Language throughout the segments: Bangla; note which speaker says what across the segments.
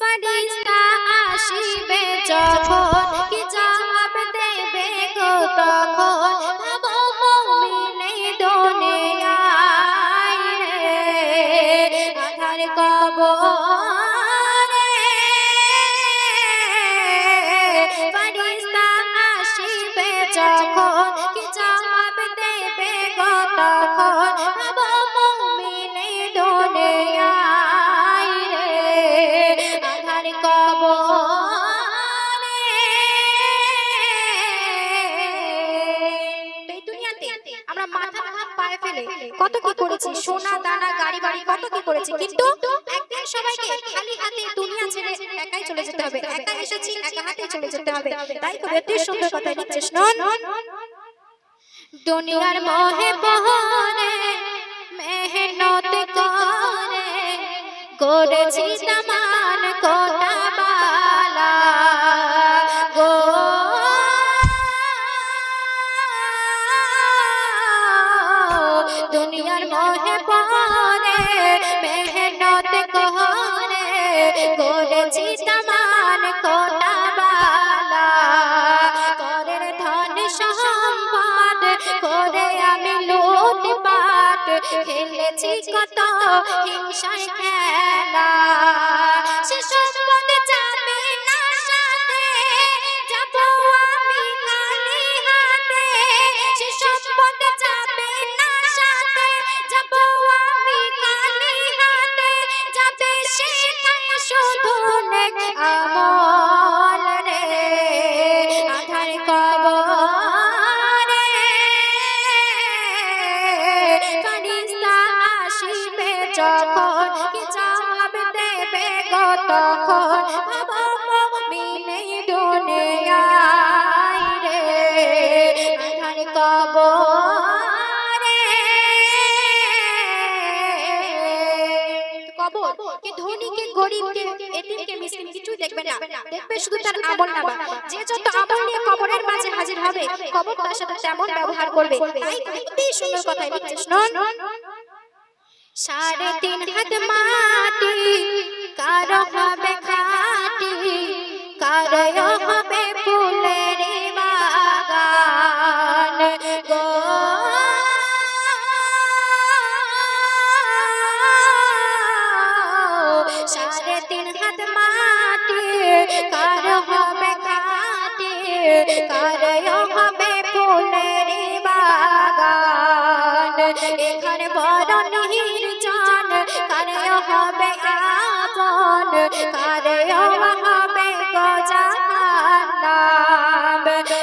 Speaker 1: ফারিস্তা আসিবে যখন কত কি করেছি? সোনা দানা গাড়ি বাড়ি কত কি করেছি? কিন্তু একদিন সবাইকে খালি হাতে দুনিয়া ছেড়ে একাই চলে যেতে হবে একা এসেছি একা হাতে চলে যেতে হবে। তাই করে এত সুন্দর কথা লিখছে শুনুন দুনিয়ার মোহে বহরে মেহনত করে করেছি তামান মোহে পরে মেহনত করে, করেছি তামান কোটা বালা। করের ধন সম্পদ করে আমি লুট পাট খেলেছি কত হিংসায় খেলা। সে সম্পদ দেবে গো তখন ভাবো মুমিনে দুনিয়ায় রে আধার কবরে কবর কি ধনীকে গরিবকে এতিমকে মিসকিন কিছুই দেখবে না। দেখবে শুধু তার আমল নামা। যে যত আমল নিয়ে কবরের মাঝে হাজির হবে কবর তার সাথে তেমন ব্যবহার করবে। তাই অতি সুন্দর কথাই লিখছে শুনুন সাড়ে তিন হাত মাটি। কারও হবে খাটি, কারও হবে ফুলের বাগান। গো সাড়ে তিন হাত মাটি, কারও হবে খাটি, কারও হবে ফুলের বাগান। এখানে বড় নির্জন, কারও হবে আপন কারও হবে গজাহান্নাম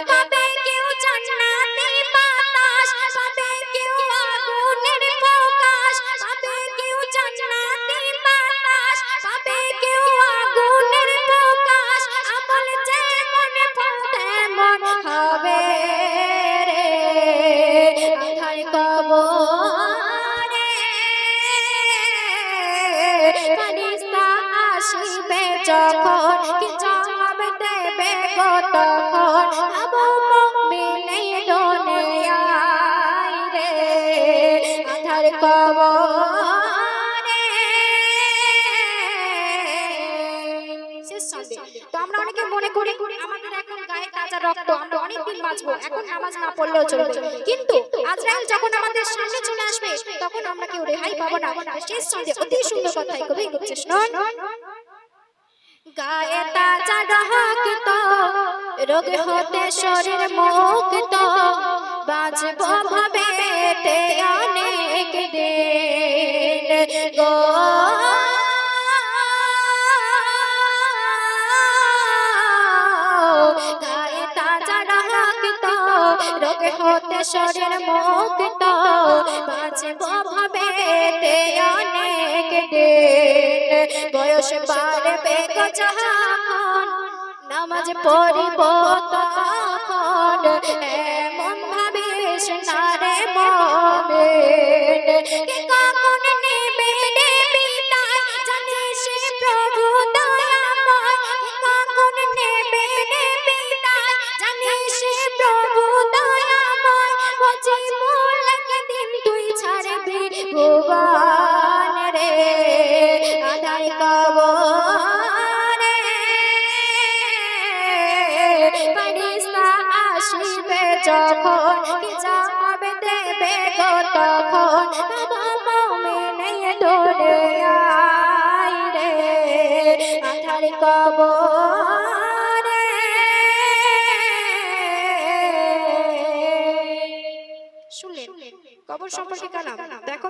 Speaker 1: পাবে কেউ জান্নাতি বাতাস পাবে কেউ আগুনের প্রকাশ। পাবে কেউ জান্নাতি বাতাস পাবে কেউ আগুনের প্রকাশ। আমল যেমন ফল তেমন হবে রে। আধার কবরে যখন কি জবাব দেবে গো তখন? আবু মুমিনে দুনিয়ায় রে আধার কবরে। তো আমরা অনেকে মনে করি আমাদের এখন গায়ে তাজা রক্ত আমরা অনেক দিন বাঁচবো এখন নামাজ না পড়লেও চলবে। কিন্তু আজরাইল যখন আমাদের সামনে চলে আসবে তখন আমরা কেউ রেহাই পাবো না। শেষ ছন্দে অতি সুন্দর কথাই কবি শুনুন গায়ে তাজা রক্ত রোগ হতে শরীর মুক্ত। বাঁচব ভাবে অনেক দিন। গো গায়ে তাজা রক্ত রোগ হতে শরীর মুক্ত। বাঁচব বাড়বে গো যখন নামাজ পড়িব তখন। এমন ভাবিস না রে কে কখন নেবে রে জানিস প্রভু দয়াময়। কে কখন নেবে রে জানিস প্রভু দয়াময়। দিন তুই ছাড়বি যখন কি যাবে দেবে গো তখন মেনে ধরে আই রে আধার কবরে শুনলেন কবর সম্পর্কে কালাম দেখো।